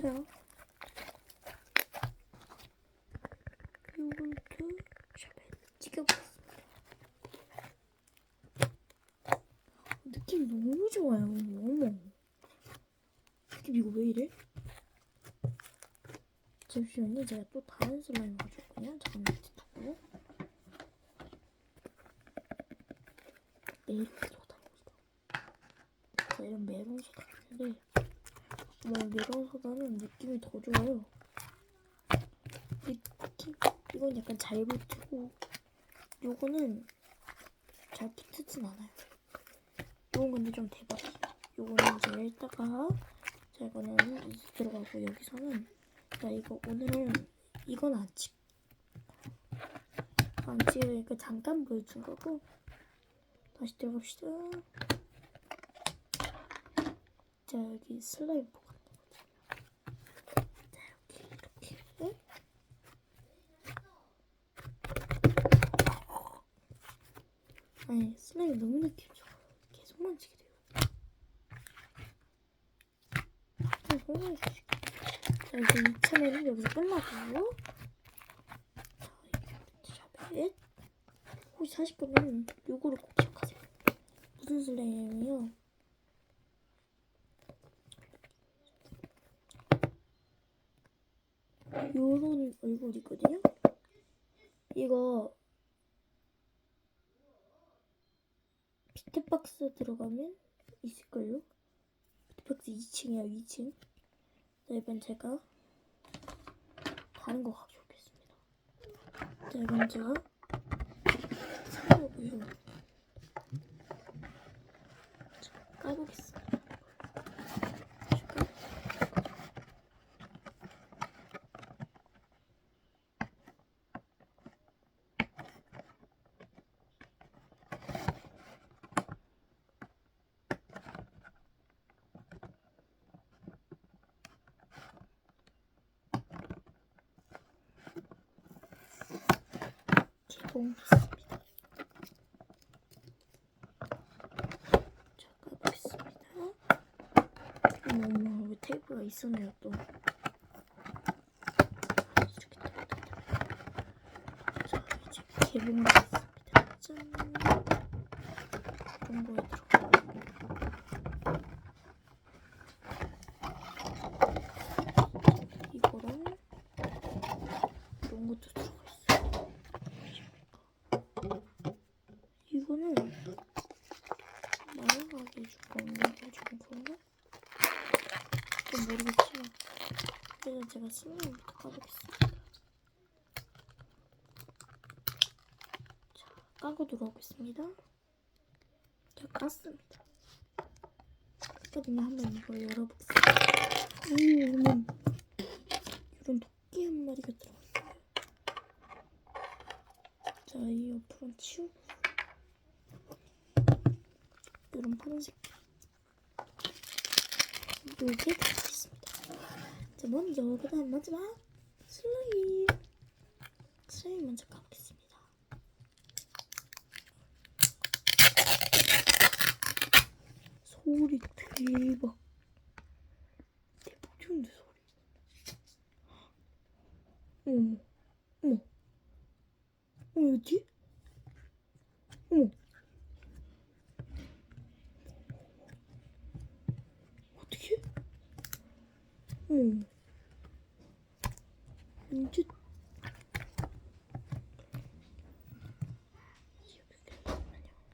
자, 요거트 샵에 찍어보겠습니다. 느낌 너무 좋아요. 어머. 느낌 이거 왜 이래? 잠시만요. 제가 또 다른 슬라임 가져올게요. 잠깐만 두고. 메론 소다. 자, 이런 메론 소다 있는데 메론 소다는 느낌이 더 좋아요. 이 느낌 이건 약간 잘 붙고 요거는 잘 붙지진 않아요. 요건 근데 좀 대박이에요. 요거는 이제 일다가 자 이거는 이제 들어가고 여기서는 자 이거 오늘은 이건 안 찍. 안 찍으니까 잠깐 보여준 거고 다시 들어갑시다. 자 여기 슬라임 보관되거든요. 자 이렇게 이렇게. 아니 슬라임 너무 느낌 좋아. 계속 만지게 돼요. 만지게. 자 이제 2차면은 여기서 끝나고. 자 혹시 사실 거면 요거를 꼭 기억하세요. 무슨 슬라임이에요? 요런 얼굴이거든요. 이거 비트박스 들어가면 있을걸요? 비트박스 2층이야 2층. 자 이번 제가 다른 거 가져오겠습니다. 자 이번 제가 사려고요. 자, 까보겠습니다. 봉했습니다. 자, 까보겠습니다. 어머, 어머, 왜 테이프가 있었네요, 또. 했습니다. 짠. 거에 들어가고. 이거랑 이런 것도 들어가 있어요. 이거는 마요가게 줄 건가? 좀 그런가? 좀 모르겠지만 일단 제가 슬라임부터 까보겠습니다. 자, 까고 들어오겠습니다. 자, 깠습니다. 깠거든요. 한번 이거 열어보겠습니다. 오, 어머. 이런 토끼 한 마리가 들어갔어요. 자, 이 옆으로 치우고 이런 파란색 요게 들어있습니다. 자, 먼저 그다음 마지막 슬라임 슬라임 먼저 까보겠습니다. 소리 대박 대박 좋은데 소리 어머 어머 어머 어디? 어머 어떻게? 어머 언제